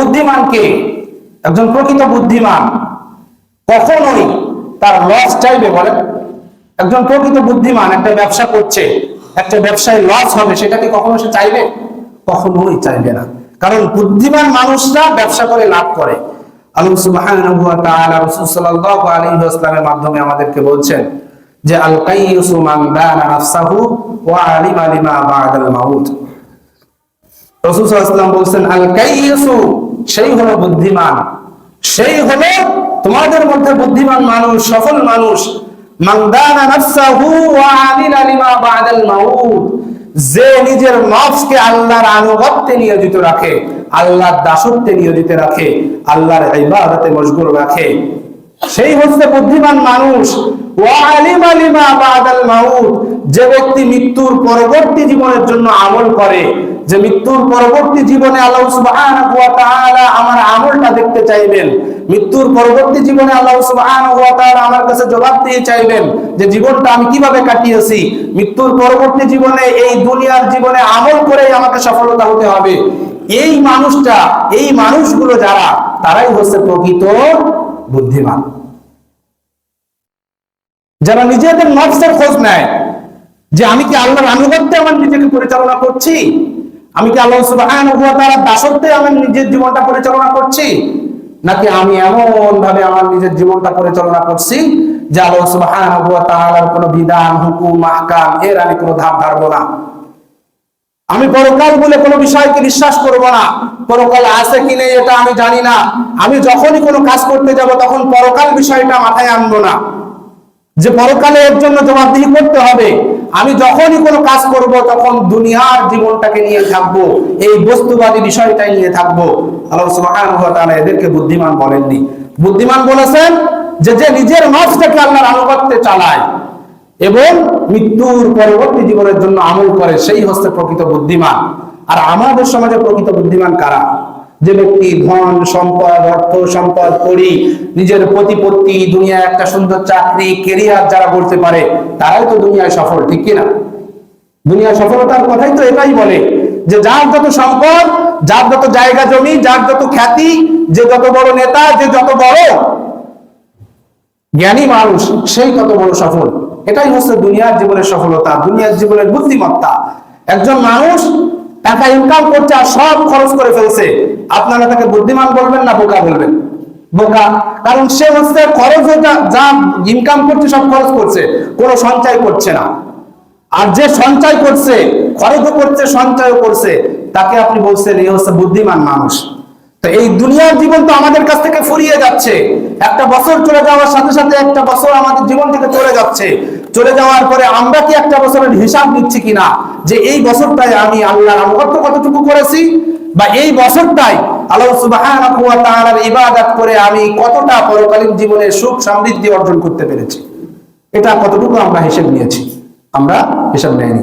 বুদ্ধিমান কে? একজন প্রকৃত বুদ্ধিমান। কখনোই তার লস চাইবে বলেন একজন প্রকৃত বুদ্ধিমান একটা ব্যবসা করছে, একটা ব্যবসায় লস হবে সেটা কি কখনো সে চাইবে? কখনোই চাইবে না। কারণ বুদ্ধিমান মানুষরা ব্যবসা করে লাভ করে। আল্লাহ আলিমা বলছেন সেই হলো বুদ্ধিমান। সেই হলো তোমাদের মধ্যে বুদ্ধিমান মানুষ, সফল মানুষ। মান যে নিজের নফসকে আল্লাহর আনুগত্যে নিয়োজিত রাখে, আল্লাহর দাসত্বে নিয়োজিত রাখে, আল্লাহর ইবাদতে মশগুল রাখে। সেই হচ্ছে বুদ্ধিমান মানুষ। যে ব্যক্তি মৃত্যুর পরবর্তী জীবনের জন্য আমল করে যে মৃত্যুর পরবর্তী জীবনে আমার আমলটা দেখতে চাইবেন। মৃত্যুর পরবর্তী জীবনে আমার কাছে জবাব দিয়ে চাইবেন যে জীবনটা আমি কীভাবে কাটিয়েছি। মৃত্যুর পরবর্তী জীবনে এই দুনিয়ার জীবনে আমল করেই আমাকে সফলতা হতে হবে। এই মানুষটা, এই মানুষগুলো যারা, তারাই হচ্ছে প্রকৃত বুদ্ধিমান। যারা নিজেদের নফসের খোঁজ নেয়, যে আমি কি আল্লাহর আনুগত্যে আমার নিজেকে পরিচালনা করছি? আমি কি আল্লাহ ওয়া দাসত্বে আমার নিজের জীবনটা পরিচালনা করছি? নাকি আমি এমন ভাবে আমার নিজের জীবনটা পরিচালনা করছি যে আল্লাহ কোনো বিধান, হুকুম, আহকাম এর আমি কোনো ধাপ ধারবো না। আমি পরকাল বলে কোনো বিষয়কে বিশ্বাস করব না। পরকাল আছে কি নেই এটা আমি জানি না। আমি যখনই কোনো কাজ করতে যাব তখন পরকাল বিষয়টা মাথায় আনব না। যে পরকালে এর জন্য জবাবদিহি করতে হবে। আমি যখনই কোনো কাজ করব, তখন দুনিয়ার জীবনটাকে নিয়ে থাকব, এই বস্তুবাদী বিষয়টাই নিয়ে থাকব। আল্লাহ সুবহানাহু ওয়া তাআলা এদেরকে বুদ্ধিমান বলেননি। বুদ্ধিমান বলেছেন যে যে নিজের নফসটাকে আল্লাহর আনুগত্যে চালায় এবং মৃত্যুর পরবর্তী জীবনের জন্য আমল করে, সেই হচ্ছে প্রকৃত বুদ্ধিমান। আর আমাদের সমাজে প্রকৃত বুদ্ধিমান কারা? যে ব্যক্তি ধন সম্পদ, অর্থ সম্পদ করি নিজের প্রতিপত্তি দুনিয়া একটা সুন্দর চাকরি কেরিয়ার যারা করতে পারে, তারাই তো দুনিয়ায় সফল, ঠিক কিনা? দুনিয়া সফলতার কথাই তো এটাই বলে যে যার যত সম্পদ, যার যত জায়গা জমি, যার যত খ্যাতি, যে যত বড় নেতা, যে যত বড় জ্ঞানী মানুষ, সেই তত বড় সফল। এটাই হচ্ছে দুনিয়ার জীবনের সফলতা, দুনিয়ার জীবনের বুদ্ধিমত্তা। একজন মানুষ টাকা ইনকাম করছে আর সব খরচ করে ফেলছে। আপনারা তাকে বুদ্ধিমান বলবেন না, বোকা বলবেন। বোকা। কারণ সে হচ্ছে খরচ যেটা, যা ইনকাম করছে, সব খরচ করছে। কোনো সঞ্চয় করছে না। আর যে সঞ্চয় করছে, খরচও করছে, সঞ্চয়ও করছে, তাকে আপনি বলছেন এই হচ্ছে বুদ্ধিমান মানুষ। তো এই দুনিয়ার জীবন তো আমাদের কাছ থেকে ফুরিয়ে যাচ্ছে। একটা বছর চলে যাওয়ার সাথে সাথে একটা বছর আমাদের জীবন থেকে চলে যাচ্ছে। চলে যাওয়ার পরে আমরা কি একটা বছরের হিসাব নিচ্ছি কিনা? যে এই বছরটায় আমি আল্লাহর আনুগত্য কতটুকু করেছি? বা এই বছরটাই আল্লাহ সুবহানাহু ইবাদত করে আমি কতটা পরকালীন জীবনে সুখ সমৃদ্ধি অর্জন করতে পেরেছি? এটা কতটুকু আমরা হিসেব নিয়েছি? আমরা হিসাব নেয়নি।